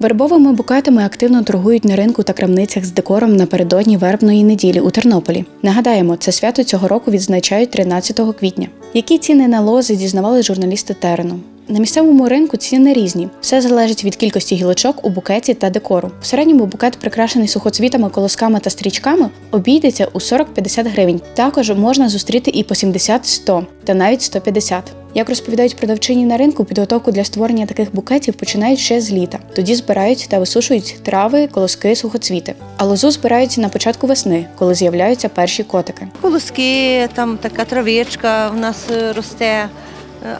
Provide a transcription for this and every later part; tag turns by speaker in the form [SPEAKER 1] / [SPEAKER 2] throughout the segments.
[SPEAKER 1] Вербовими букетами активно торгують на ринку та крамницях з декором напередодні вербної неділі у Тернополі. Нагадаємо, це свято цього року відзначають 13 квітня. Які ціни на лози дізнавали журналісти терену? На місцевому ринку ціни різні. Все залежить від кількості гілочок у букеті та декору. В середньому букет, прикрашений сухоцвітами, колосками та стрічками, обійдеться у 40-50 гривень. Також можна зустріти і по 70-100 та навіть 150. Як розповідають продавчині на ринку, підготовку для створення таких букетів починають ще з літа. Тоді збирають та висушують трави, колоски, сухоцвіти. А лозу збирають на початку весни, коли з'являються перші котики.
[SPEAKER 2] Колоски, там така травичка в нас е, росте, е,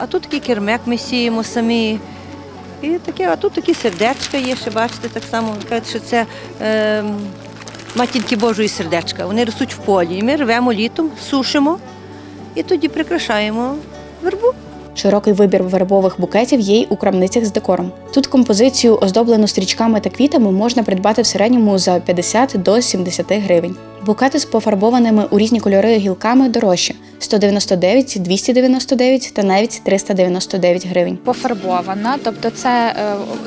[SPEAKER 2] а тут такий кермек ми сіємо самі. І таке, а тут такі сердечка є, ще бачите, так само кажуть, що це е, матінки Божої сердечка. Вони ростуть в полі. І ми рвемо літом, сушимо і тоді прикрашаємо вербу.
[SPEAKER 1] Широкий вибір вербових букетів є й у крамницях з декором. Тут композицію, оздоблену стрічками та квітами, можна придбати в середньому за 50 до 70 гривень. Букети з пофарбованими у різні кольори гілками дорожче 199, 299 та навіть 399 гривень.
[SPEAKER 3] пофарбована, тобто це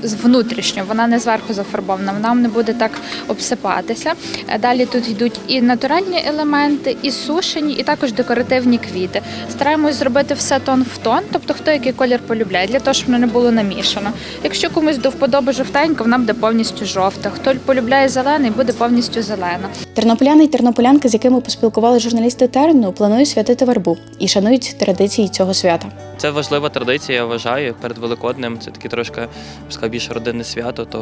[SPEAKER 3] е, внутрішньо, вона не зверху зафарбована, вона не буде так обсипатися. Е, Далі тут йдуть і натуральні елементи, і сушені, і також декоративні квіти. Стараємось зробити все тон в тон, тобто хто який колір полюбляє, для того, щоб воно не було намішано. Якщо комусь до вподоби жовтенька, вона буде повністю жовта. Хто полюбляє зелений, буде повністю зелена.
[SPEAKER 1] Тернополяни й тернополянки, з якими поспілкували журналісти Терну, планують святити вербу і шанують традиції цього свята.
[SPEAKER 4] Це важлива традиція, я вважаю. Перед Великоднем це таке трошки сказав, більше родинне свято, то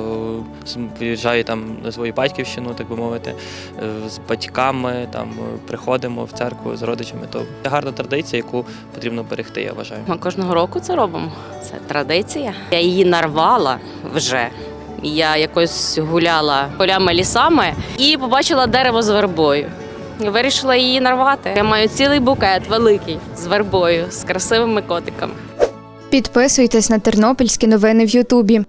[SPEAKER 4] виїжджаю там на свою батьківщину, так би мовити, е, з батьками, там е, приходимо в церкву з родичами. То це гарна традиція, яку потрібно берегти, я вважаю.
[SPEAKER 5] Ми кожного року це робимо. Це традиція. Я її нарвала вже. Я якось гуляла полями лісами і побачила дерево з вербою. Вирішила її нарвати. Я маю цілий букет великий з вербою, з красивими котиками.
[SPEAKER 6] Підписуйтесь на тернопільські новини в Ютубі.